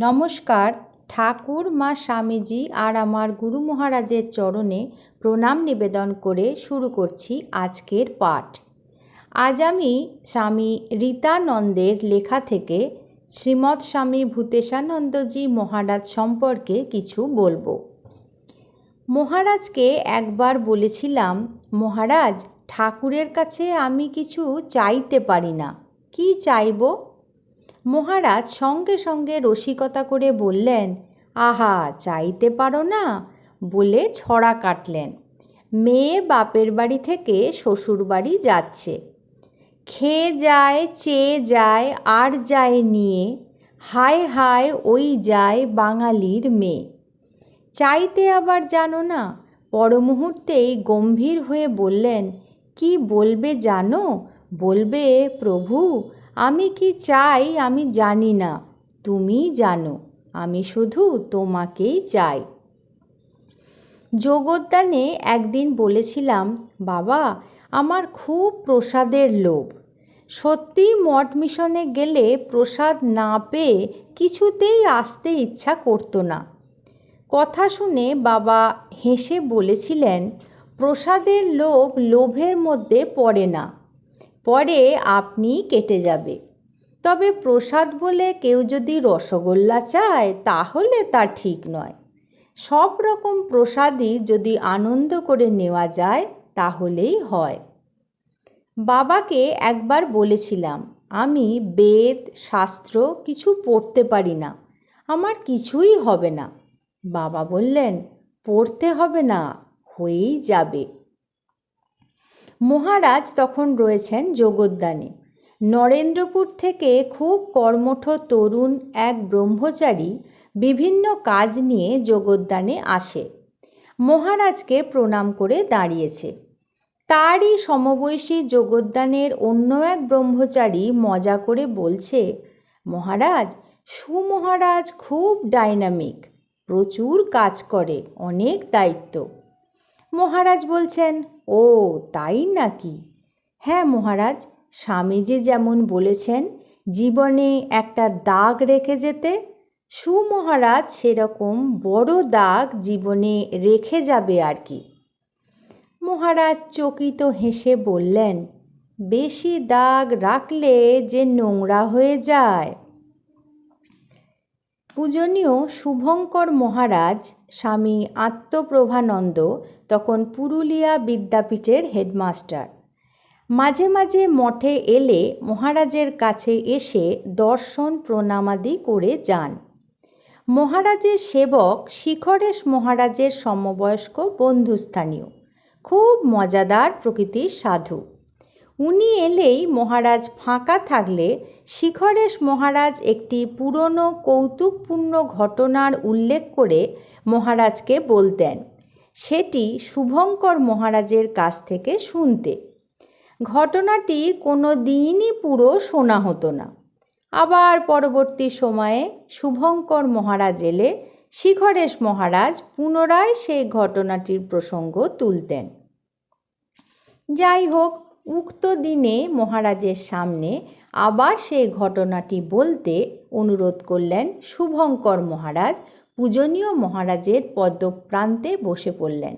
নমস্কার, ঠাকুর, মা স্বামীজি আর আমার গুরু মহারাজের চরণে প্রণাম নিবেদন করে শুরু করছি আজকের পাঠ। আজ আমি স্বামী রীতানন্দের লেখা থেকে শ্রীমৎ স্বামী ভূতেশানন্দজি মহারাজ সম্পর্কে কিছু বলব। মহারাজকে একবার বলেছিলাম, মহারাজ, ঠাকুরের কাছে আমি কিছু চাইতে পারি না। কি চাইব? মহারাজ সঙ্গে সঙ্গে রসিকতা করে বললেন, আহা, চাইতে পারো না, বলে ছড়া কাটলেন। মেয়ে বাপের বাড়ি থেকে শ্বশুর বাড়ি যাচ্ছে। খেয়ে যায়, চেয়ে যায়, আর যায় নিয়ে, হায় হায় ওই যায় বাঙালির মেয়ে। চাইতে আবার জানো না পর মুহূর্তেই গম্ভীর হয়ে বললেন, কি বলবে জানো? বলবে, প্রভু আমি কি চাই আমি জানি না, তুমি জানো, আমি শুধু তোমাকেই চাই। যোগোদ্যানে একদিন বলেছিলাম, বাবা, আমার খুব প্রসাদের লোভ। সত্যি মঠ মিশনে গেলে প্রসাদ না পেয়ে কিছুতেই আসতে ইচ্ছা করতো না। কথা শুনে বাবা হেসে বলেছিলেন, প্রসাদের লোভ লোভের মধ্যে পড়ে না। পরে আপনি কেটে যাবে। তবে প্রসাদ বলে কেউ যদি রসগোল্লা চায়, তাহলে তা ঠিক নয়। সব রকম প্রসাদই যদি আনন্দ করে নেওয়া যায়, তাহলেই হয়। বাবাকে একবার বলেছিলাম, আমি বেদ, শাস্ত্র কিছু পড়তে পারি না, আমার কিছুই হবে না। বাবা বললেন, পড়তে হবে না, হয়েই যাবে। মহারাজ তখন রয়েছেন যোগোদ্যানে। নরেন্দ্রপুর থেকে খুব কর্মঠ তরুণ এক ব্রহ্মচারী বিভিন্ন কাজ নিয়ে যোগোদ্যানে আসে। মহারাজকে প্রণাম করে দাঁড়িয়েছে। তারই সমবয়সী যোগোদ্যানের অন্য এক ব্রহ্মচারী মজা করে বলছে, মহারাজ, সুমহারাজ খুব ডাইনামিক, প্রচুর কাজ করে, অনেক দায়িত্ব। মহারাজ বলছেন, ও, তাই নাকি? হ্যাঁ মহারাজ, স্বামীজি যেমন বলেছেন, জীবনে একটা দাগ রেখে যেতে, সুমহারাজ সেরকম বড় দাগ জীবনে রেখে যাবে আর কি। মহারাজ চকিত হেসে বললেন, বেশি দাগ রাখলে যে নোংরা হয়ে যায় পূজনীয় শুভঙ্কর মহারাজ, স্বামী আত্মপ্রভানন্দ, তখন পুরুলিয়া বিদ্যাপীঠের হেডমাস্টার। মাঝে মাঝে মঠে এলে মহারাজের কাছে এসে দর্শন প্রণামাদি করে যান। মহারাজের সেবক শিখরেশ মহারাজের সমবয়স্ক বন্ধুস্থানীয়। খুব মজাদার প্রকৃতির সাধু। উনি এলেই মহারাজ ফাঁকা থাকলে শিখরেশ মহারাজ একটি পুরনো কৌতুকপূর্ণ ঘটনার উল্লেখ করে মহারাজকে বলতেন, সেটি শুভঙ্কর মহারাজের কাছ থেকে শুনতে। ঘটনাটি কোনো দিনই পুরো শোনা হতো না। আবার পরবর্তী সময়ে শুভঙ্কর মহারাজ এলে শিখরেশ মহারাজ পুনরায় সেই ঘটনাটির প্রসঙ্গ তুলতেন। যাই হোক উক্ত দিনে মহারাজের সামনে আবার সেই ঘটনাটি বলতে অনুরোধ করলেন শুভঙ্কর মহারাজ, পূজনীয় মহারাজের পদ্মপ্রান্তে বসে পড়লেন।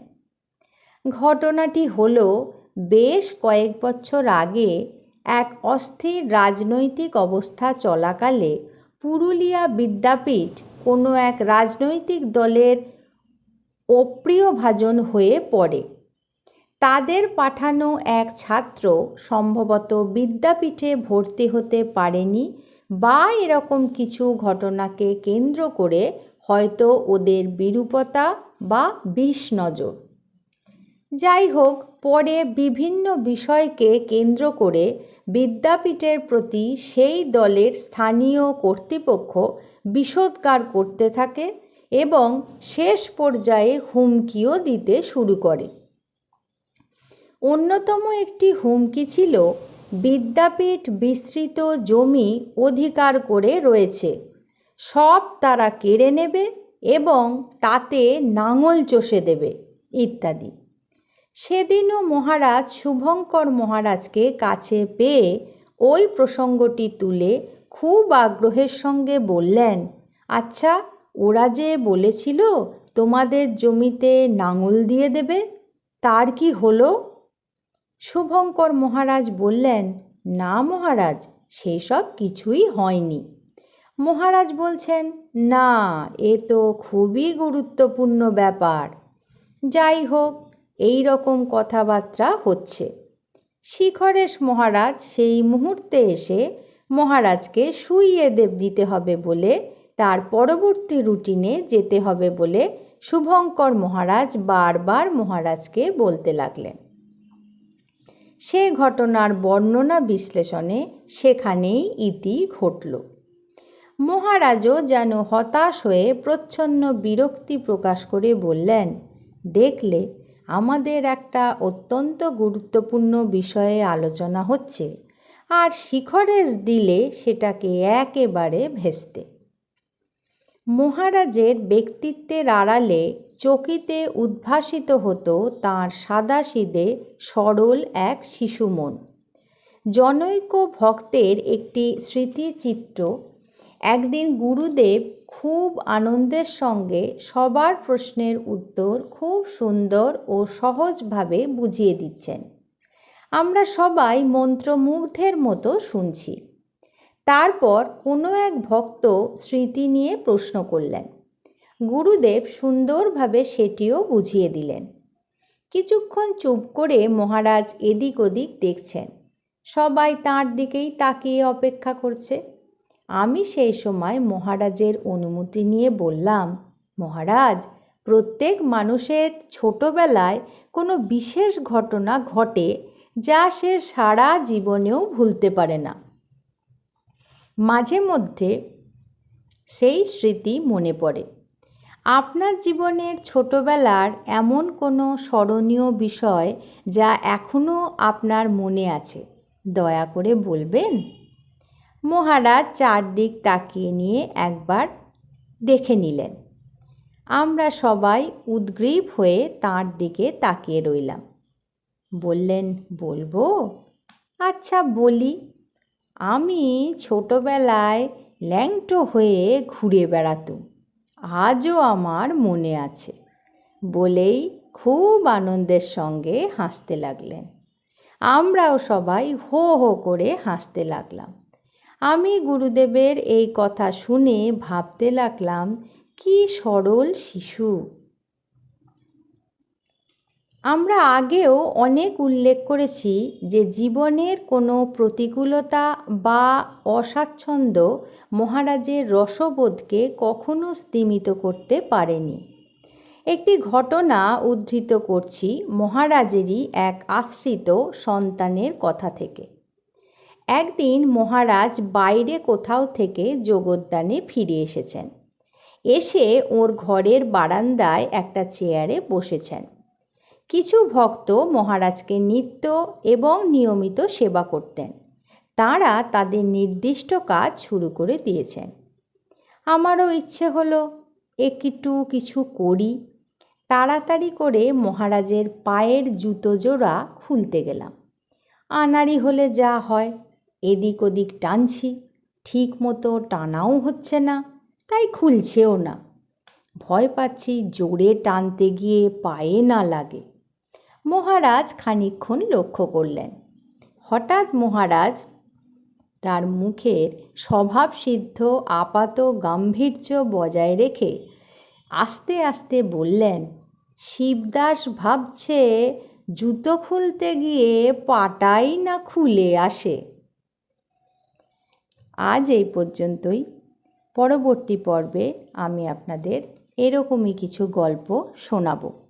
ঘটনাটি হল বেশ কয়েক বছর আগে এক অস্থির রাজনৈতিক অবস্থা চলাকালে পুরুলিয়া বিদ্যাপীঠ কোনো এক রাজনৈতিক দলের অপ্রিয়ভাজন হয়ে পড়ে। তাদের পাঠানো এক ছাত্র সম্ভবত বিদ্যাপীঠে ভর্তি হতে পারেনি বা এরকম কিছু ঘটনাকে কেন্দ্র করে হয়তো ওদের বিরূপতা বা বিষ নজর। যাই হোক, পরে বিভিন্ন বিষয়কে কেন্দ্র করে বিদ্যাপীঠের প্রতি সেই দলের স্থানীয় কর্তৃপক্ষ বিষোদ্গার করতে থাকে এবং শেষ পর্যায়ে হুমকিও দিতে শুরু করে। অন্যতম একটি হুমকি ছিল বিদ্যাপীঠ বিস্তৃত জমি অধিকার করে রয়েছে। সব তারা কেড়ে নেবে এবং তাতে নাঙল চষে দেবে, ইত্যাদি। সেদিনও মহারাজ শুভঙ্কর মহারাজকে কাছে পেয়ে ওই প্রসঙ্গটি তুলে খুব আগ্রহের সঙ্গে বললেন আচ্ছা ওরা যে বলেছিল তোমাদের জমিতে নাঙল দিয়ে দেবে, তার কি হলো? শুভঙ্কর মহারাজ বললেন, না মহারাজ, সেসব কিছুই হয়নি। মহারাজ বলছেন, না, এ তো খুবই গুরুত্বপূর্ণ ব্যাপার। যাই হোক, এই রকম কথাবার্তা হচ্ছে। শিখরেশ মহারাজ সেই মুহূর্তে এসে মহারাজকে শুইয়ে দেব দিতে হবে বলে, তার পরবর্তী রুটিনে যেতে হবে বলে শুভঙ্কর মহারাজ বারবার মহারাজকে বলতে লাগলেন। সে ঘটনার বর্ণনা বিশ্লেষণে সেখানেই ইতি ঘটল। মহারাজও যেন হতাশ হয়ে প্রচ্ছন্ন বিরক্তি প্রকাশ করে বললেন, দেখলে, আমাদের একটা অত্যন্ত গুরুত্বপূর্ণ বিষয়ে আলোচনা হচ্ছে, আর শিখরেশ দিলে সেটাকে একেবারে ভেস্তে। মহারাজের ব্যক্তিত্বের আড়ালে চকিতে উদ্ভাসিত হতো তাঁর সাদাসিদে সরল এক শিশু মন জনৈক ভক্তের একটি স্মৃতিচিত্র, একদিন গুরুদেব খুব আনন্দের সঙ্গে সবার প্রশ্নের উত্তর খুব সুন্দর ও সহজভাবে বুঝিয়ে দিচ্ছেন। আমরা সবাই মন্ত্রমুগ্ধের মতো শুনছি। তারপর কোনো এক ভক্ত স্মৃতি নিয়ে প্রশ্ন করলেন। গুরুদেব সুন্দরভাবে সেটিও বুঝিয়ে দিলেন। কিছুক্ষণ চুপ করে মহারাজ এদিক ওদিক দেখছেন। সবাই তাঁর দিকেই তাকিয়ে অপেক্ষা করছে। আমি সেই সময় মহারাজের অনুমতি নিয়ে বললাম, মহারাজ, প্রত্যেক মানুষের ছোটবেলায় কোনো বিশেষ ঘটনা ঘটে যা সে সারা জীবনেও ভুলতে পারে না। মাঝে মধ্যে সেই স্মৃতি মনে পড়ে। আপনার জীবনের ছোটবেলার এমন কোনো স্মরণীয় বিষয় যা এখনও আপনার মনে আছে, দয়া করে বলবেন? মহারাজ চারদিক তাকিয়ে নিয়ে একবার দেখে নিলেন। আমরা সবাই উদ্গ্রীব হয়ে তাঁর দিকে তাকিয়ে রইলাম। বললেন, বলব? আচ্ছা বলি। আমি ছোটবেলায় ল্যাংটো হয়ে ঘুরে বেড়াতুম। আজও আমার মনে আছে বলেই খুব আনন্দের সঙ্গে হাসতে লাগলেন। আমরাও সবাই হো হো করে হাসতে লাগলাম। আমি গুরুদেবের এই কথা শুনে ভাবতে লাগলাম, কি সরল শিশু। আমরা আগেও অনেক উল্লেখ করেছি যে জীবনের কোনো প্রতিকূলতা বা অস্বাচ্ছন্দ্য মহারাজের রসবোধকে কখনো স্তিমিত করতে পারেনি। একটি ঘটনা উদ্ধৃত করছি মহারাজেরই এক আশ্রিত সন্তানের কথা থেকে। একদিন মহারাজ বাইরে কোথাও থেকে যোগদানে ফিরে এসেছেন। এসে ওর ঘরের বারান্দায় একটা চেয়ারে বসেছেন। কিছু ভক্ত মহারাজকে নিত্য এবং নিয়মিত সেবা করতেন। তাঁরা তাদের নির্দিষ্ট কাজ শুরু করে দিয়েছেন। আমারও ইচ্ছে হলো একটু কিছু করি। তাড়াতাড়ি করে মহারাজের পায়ের জুতো জোড়া খুলতে গেলাম। আনাড়ি হলে যা হয়, এদিক ওদিক টানছি। ঠিক মতো টানাও হচ্ছে না, তাই খুলছেও না। ভয় পাচ্ছি জোরে টানতে গিয়ে পায়ে না লাগে। মহারাজ খানিক্ষণ লক্ষ্য করলেন। হঠাৎ মহারাজ তার মুখের স্বভাবসিদ্ধ, আপাত গাম্ভীর্য বজায় রেখে আস্তে আস্তে বললেন, শিবদাস ভাবছে জুতো খুলতে গিয়ে পাটাই না খুলে আসে। আজ এই পর্যন্তই। পরবর্তী পর্বে আমি আপনাদের এরকমই কিছু গল্প শোনাব।